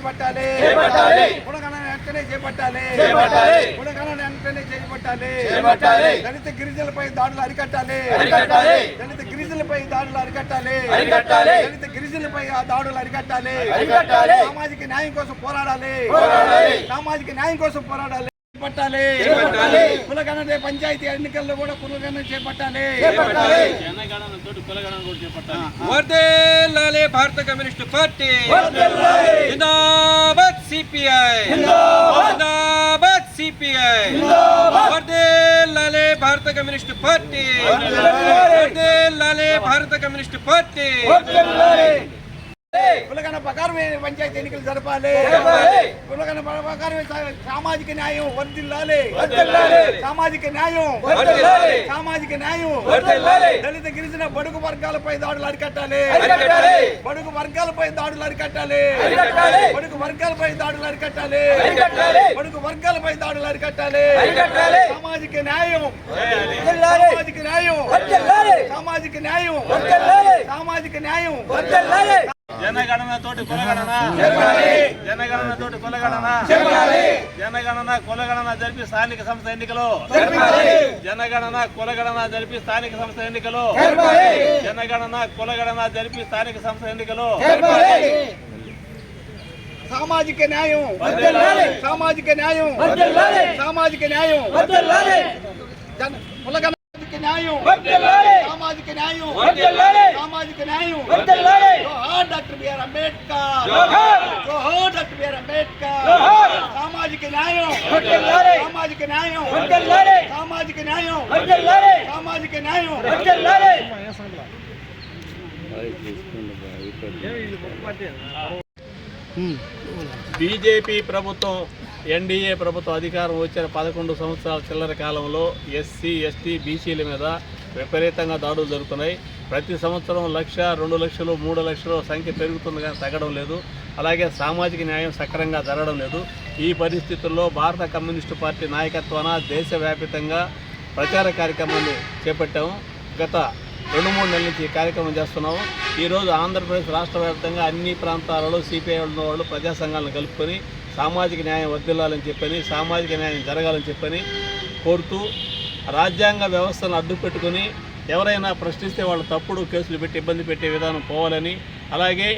చేపట్టాలి చేపట్టాలి. కులగణన వెంటనే చేపట్టాలి చేపట్టాలి. కులగణన వెంటనే చేపట్టాలి చేపట్టాలి. దళిత గిరిజనులపై దాడులు అరికట్టాలి. దళిత గిరిజనులపై దాడులు అరికట్టాలి. దళిత గిరిజనులపై ఆ దాడులు అరికట్టాలి. సామాజిక న్యాయం కోసం పోరాడాలి. సామాజిక న్యాయం కోసం పోరాడాలి చేపట్టాలి. కులగణన పంచాయతీ ఎన్నికల్లో కూడా కులగణన చేపట్టాలి. వర్దేలాలే భారత కమ్యూనిస్ట్ పార్టీ. జిందాబాద్ సిపిఐ జిందాబాద్. సిపిఐ. వర్దేలాలే Bharat communist party. వర్దేలాలే Bharat communist party వర్ధిల్లాలి. కులగణ ప్రకారమే పంచాయతీ ఎన్నికలు జరపాలి జరపాలి. కులగణ ప్రకారమే సా- సామాజిక న్యాయం వర్దిల్లాలి వర్ధిల్లాలి. సామాజిక న్యాయం వర్ధిల్లాలి. సామాజిక న్యాయం వర్ధిల్లాలి. దళిత గిరిజన బడుగు వర్గాలపై దాడులు అరికట్టాలి అరికట్టాలి. బడుగు వర్గాలపై దాడులు అరికట్టాలి అరికట్టాలి. బడుగు వర్గాలపై దాడులు అరికట్టాలి అరికట్టాలి. బడుగు వర్గాలపై దాడులు అరికట్టాలి అరికట్టాలి. సామాజిక న్యాయం వర్ధిల్లాలి. సామాజిక న్యాయం వర్ధిల్లాలి. సామాజిక న్యాయం వర్ధిల్లాలి. సామాజిక న్యాయం వర్ధిల్లాలి. జనగణన తోటి కులగణన. జనగణన తోటి కులగణన. జనగణన కులగణన జరిపి స్థానిక సంస్థ ఎన్నికలు. జనగణన కులగణన జరిపి స్థానిక సంస్థ ఎన్నికలు. జనగణన కులగణన జరిపి స్థానిక సంస్థ ఎన్నికలు. సామాజిక న్యాయం. సామాజిక న్యాయం. సామాజిక న్యాయం కులగణ న్యాయం. సామాజిక న్యాయం. సామాజిక న్యాయం. జోహార్ డాక్టర్ బిఆర్ అంబేద్కర్ జోహార్. డాక్టర్ బిఆర్ అంబేద్కర్ జోహార్. సామాజిక న్యాయం వర్ధిల్లాలి. సామాజిక న్యాయం వర్ధిల్లాలి. సామాజిక న్యాయం వర్ధిల్లాలి. సామాజిక న్యాయం వర్ధిల్లాలి. బీజేపీ ప్రభుత్వం ఎన్డీఏ ప్రభుత్వం అధికారం వచ్చిన పదకొండు సంవత్సరాల చిల్లర కాలంలో ఎస్సీ ఎస్టీ బీసీల మీద విపరీతంగా దాడులు జరుగుతున్నాయి. ప్రతి సంవత్సరం లక్ష రెండు లక్షలు మూడు లక్షలు సంఖ్య పెరుగుతుంది కానీ తగ్గడం లేదు. అలాగే సామాజిక న్యాయం సక్రంగా జరగడం లేదు. ఈ పరిస్థితుల్లో భారత కమ్యూనిస్టు పార్టీ నాయకత్వాన దేశవ్యాప్తంగా ప్రచార కార్యక్రమాన్ని చేపట్టాము. గత రెండు మూడు నెలల నుంచి ఈ కార్యక్రమం చేస్తున్నాము ఈరోజు ఆంధ్రప్రదేశ్ రాష్ట్ర వ్యాప్తంగా అన్ని ప్రాంతాలలో సిపిఐ ఉన్న వాళ్ళు ప్రజా సంఘాలను కలుపుకొని సామాజిక న్యాయం వర్దిల్లాలని చెప్పని సామాజిక న్యాయం జరగాలని చెప్పని కోరుతూ రాజ్యాంగ వ్యవస్థను అడ్డు పెట్టుకొని ఎవరైనా ప్రశ్నిస్తే వాళ్ళు తప్పుడు కేసులు పెట్టి ఇబ్బంది పెట్టే విధానం పోవాలని అలాగే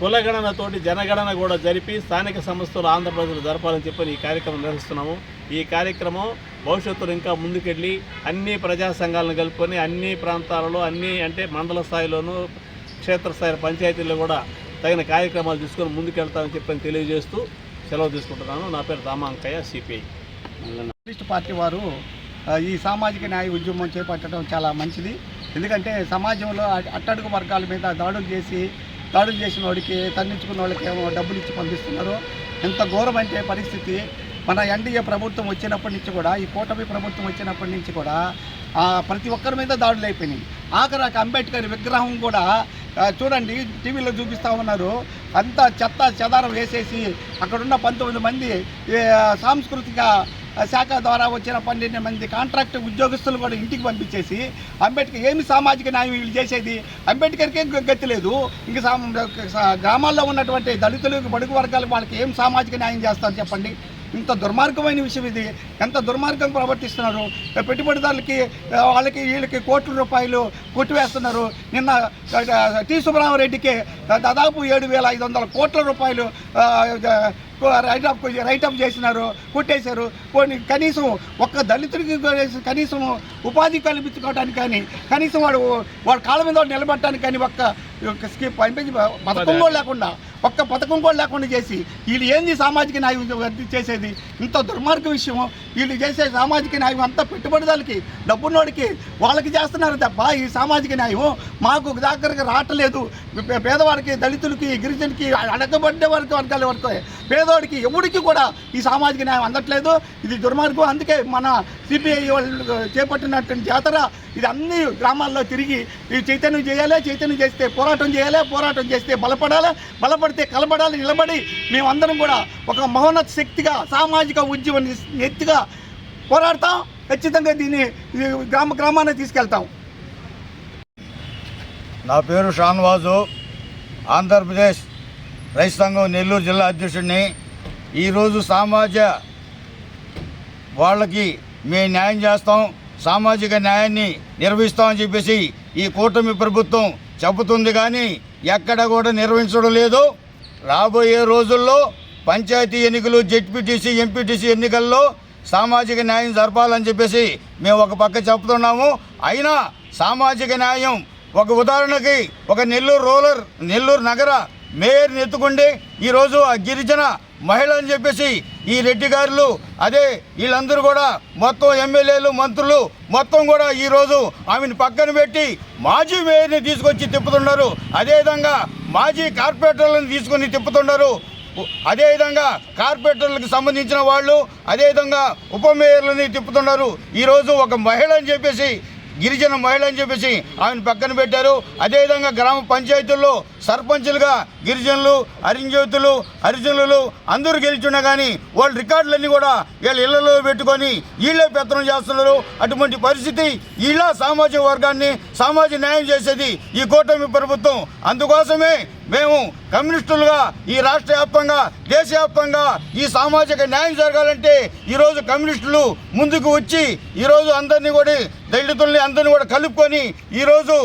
కులగణనతోటి జనగణన కూడా జరిపి స్థానిక సంస్థలు ఆంధ్రప్రదేశ్లో జరపాలని చెప్పని ఈ కార్యక్రమం నిర్వహిస్తున్నాము. ఈ కార్యక్రమం భవిష్యత్తులో ఇంకా ముందుకెళ్ళి అన్ని ప్రజా సంఘాలను కలుపుకొని అన్ని ప్రాంతాలలో అన్ని అంటే మండల స్థాయిలోనూ క్షేత్రస్థాయి పంచాయతీల్లో కూడా తగిన కార్యక్రమాలు తీసుకొని ముందుకెళ్తామని చెప్పని తెలియజేస్తూ సెలవు తీసుకుంటున్నాను. నా పేరు రామాంకయ్య సిపిఐ కమ్యూనిస్ట్ పార్టీ వారు ఈ సామాజిక న్యాయ ఉద్యమం చేపట్టడం చాలా మంచిది. ఎందుకంటే సమాజంలో అట్టడుగు వర్గాల మీద దాడులు చేసి దాడులు చేసిన వాడికి తన్నించుకున్న వాళ్ళకి ఏమో డబ్బులు ఇచ్చి పంపిస్తున్నారు. ఎంత ఘోరం అంటే పరిస్థితి మన ఎన్డీఏ ప్రభుత్వం వచ్చినప్పటి నుంచి కూడా ఈ కూటమి ప్రభుత్వం వచ్చినప్పటి నుంచి కూడా ప్రతి ఒక్కరి మీద దాడులు అయిపోయినాయి. ఆఖరాకి అంబేద్కర్ విగ్రహం కూడా చూడండి టీవీలో చూపిస్తూ ఉన్నారు. అంతా చెత్త చెదారం వేసేసి అక్కడున్న పంతొమ్మిది మంది సాంస్కృతిక శాఖ ద్వారా వచ్చిన పన్నెండు మంది కాంట్రాక్ట్ ఉద్యోగస్తులు కూడా ఇంటికి పంపించేసి అంబేద్కర్ ఏమి సామాజిక న్యాయం వీళ్ళు చేసేది? అంబేద్కర్కే గతి లేదు. ఇంక గ్రామాల్లో ఉన్నటువంటి దళితులు బడుగు వర్గాలకు వాళ్ళకి ఏం సామాజిక న్యాయం చేస్తారు చెప్పండి? ఇంత దుర్మార్గమైన విషయం ఇది. ఎంత దుర్మార్గం ప్రవర్తిస్తున్నారు? పెట్టుబడిదారులకి వాళ్ళకి వీళ్ళకి కోట్ల రూపాయలు కొట్టివేస్తున్నారు. నిన్న టి సుబ్రహ్మారెడ్డికి దాదాపు ఏడు వేల ఐదు వందల కోట్ల రూపాయలు రైట్ ఆఫ్ రైట్ ఆఫ్ చేసినారు కొట్టేశారు. కొన్ని కనీసం ఒక్క దళితుడికి కనీసం ఉపాధి కల్పించుకోవడానికి కానీ కనీసం వాడు వాడు కాళ్ళ మీద నిలబడటానికి కానీ ఒక్క పథకం కూడా లేకుండా ఒక్క పథకం కూడా లేకుండా చేసి వీళ్ళు ఏంది సామాజిక న్యాయం చేసేది? ఇంత దుర్మార్గ విషయం వీళ్ళు చేసే సామాజిక న్యాయం అంతా పెట్టుబడిదారులకి డబ్బున్నోడికి వాళ్ళకి చేస్తున్నారు తప్ప ఈ సామాజిక న్యాయం మాకు దగ్గరకు రావట్లేదు పేదవాడికి దళితులకి గిరిజనకి అడగబడ్డే వారికి వర్గాల వరకు పేదోడికి ఎవరికి కూడా ఈ సామాజిక న్యాయం అందట్లేదు. ఇది దుర్మార్గం. అందుకే మన సిపిఐ వాళ్ళు చేపట్టినటువంటి జాతర ఇది అన్ని గ్రామాల్లో తిరిగి ఈ చైతన్యం చేయాలి చైతన్యం చేస్తే పోరాటం చేయాలి పోరాటం చేస్తే బలపడాలి బలపడితే కలబడాలి నిలబడి మేమందరం కూడా ఒక మహోన్నత శక్తిగా సామాజిక ఉద్యమం ఎత్తుగా పోరాడతాం. ఖచ్చితంగా దీన్ని ఈ గ్రామ గ్రామాన్ని తీసుకెళ్తాం. నా పేరు షాన్వాజు. ఆంధ్రప్రదేశ్ రైతు సంఘం నెల్లూరు జిల్లా అధ్యక్షుడిని. ఈరోజు సమాజ వాళ్ళకి మేము న్యాయం చేస్తాం సామాజిక న్యాయాన్ని నిర్వహిస్తామని చెప్పేసి ఈ కూటమి ప్రభుత్వం చెబుతుంది కానీ ఎక్కడ కూడా నిర్వహించడం లేదు. రాబోయే రోజుల్లో పంచాయతీ ఎన్నికలు జెడ్పీటీసీ ఎంపీటీసీ ఎన్నికల్లో సామాజిక న్యాయం జరపాలని చెప్పేసి మేము ఒక పక్క చెప్తున్నాము అయినా సామాజిక న్యాయం ఒక ఉదాహరణకి ఒక నెల్లూరు రూరల్ నెల్లూరు నగర మేయర్ని ఎత్తుకుండి ఈరోజు ఆ గిరిజన మహిళ అని చెప్పేసి ఈ రెడ్డి గారులు అదే వీళ్ళందరూ కూడా మొత్తం ఎమ్మెల్యేలు మంత్రులు మొత్తం కూడా ఈరోజు ఆమెను పక్కన పెట్టి మాజీ మేయర్ని తీసుకొచ్చి తిప్పుతున్నారు. అదేవిధంగా మాజీ కార్పొరేటర్లను తీసుకొని తిప్పుతున్నారు. అదేవిధంగా కార్పొరేటర్లకు సంబంధించిన వాళ్ళు అదేవిధంగా ఉప మేయర్లని తిప్పుతున్నారు. ఈరోజు ఒక మహిళ అని చెప్పేసి గిరిజన మహిళ అని చెప్పేసి ఆమెను పక్కన పెట్టారు. అదేవిధంగా గ్రామ పంచాయతీల్లో సర్పంచులుగా గిరిజనులు హరింజ్యోతులు హరిజనులు అందరూ గెలిచున్నా కానీ వాళ్ళ రికార్డులన్నీ కూడా వీళ్ళ ఇళ్ళలో పెట్టుకొని వీళ్ళే పెత్తనం చేస్తున్నారు. అటువంటి పరిస్థితి ఇలా సామాజిక వర్గాన్ని సామాజిక న్యాయం చేసేది ఈ కూటమి ప్రభుత్వం. అందుకోసమే మేము కమ్యూనిస్టులుగా ఈ రాష్ట్ర వ్యాప్తంగా దేశవ్యాప్తంగా ఈ సామాజిక న్యాయం జరగాలంటే ఈరోజు కమ్యూనిస్టులు ముందుకు వచ్చి ఈరోజు అందరినీ కూడా దళితుల్ని అందరినీ కూడా కలుపుకొని ఈరోజు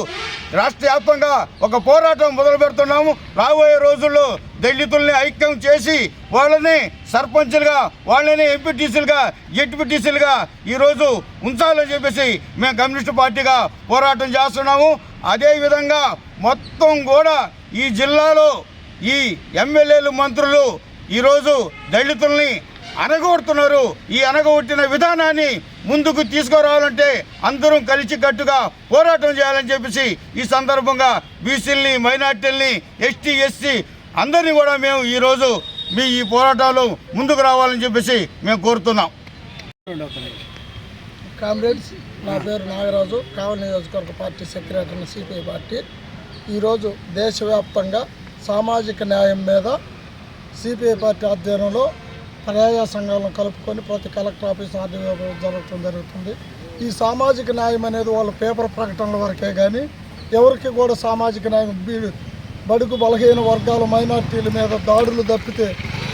రాష్ట్ర వ్యాప్తంగా ఒక పోరాటం మొదలు పెడుతున్నాము. రాబోయే రోజుల్లో దళితుల్ని ఐక్యం చేసి వాళ్ళని సర్పంచులుగా వాళ్ళని ఎంపీటీసీలుగా జెడ్పీటీసీలుగా ఈరోజు ఉంచాలని చెప్పేసి మేము కమ్యూనిస్టు పార్టీగా పోరాటం చేస్తున్నాము. అదేవిధంగా మొత్తం కూడా ఈ జిల్లాలో ఈ ఎమ్మెల్యేలు మంత్రులు ఈరోజు దళితుల్ని అనగొడుతున్నారు ఈ అనగొట్టిన విధానాన్ని ముందుకు తీసుకురావాలంటే అందరం కలిసికట్టుగా పోరాటం చేయాలని చెప్పేసి ఈ సందర్భంగా బీసీలని మైనార్టీలని ఎస్టీ ఎస్సీ అందరినీ కూడా మేము ఈరోజు మీ ఈ పోరాటాలు ముందుకు రావాలని చెప్పేసి మేము కోరుతున్నాం. కామ్రేడ్స్ నా పేరు నాగరాజు. కావలి నియోజకవర్గ పార్టీ సెక్రటరీ సిపిఐ పార్టీ. ఈరోజు దేశవ్యాప్తంగా సామాజిక న్యాయం మీద సిపిఐ పార్టీ ఆధ్వర్యంలో పర్యాయ సంఘాలను కలుపుకొని ప్రతి కలెక్టర్ ఆఫీస్ ఆర్డీఓ జరగడం జరుగుతుంది. ఈ సామాజిక న్యాయం అనేది వాళ్ళ పేపర్ ప్రకటనల వరకే కానీ ఎవరికి కూడా సామాజిక న్యాయం బీ- బడుగు బలహీన వర్గాల మైనార్టీల మీద దాడులు తప్పితే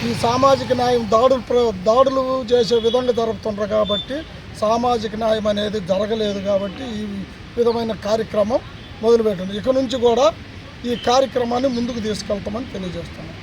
ఈ సామాజిక న్యాయం దాడులు దాడులు చేసే విధంగా జరుగుతుండ్రు కాబట్టి సామాజిక న్యాయం అనేది జరగలేదు కాబట్టి ఈ విధమైన కార్యక్రమం మొదలుపెట్టండి. ఇక నుంచి కూడా ఈ కార్యక్రమాన్ని ముందుకు తీసుకెళ్తామని తెలియజేస్తాను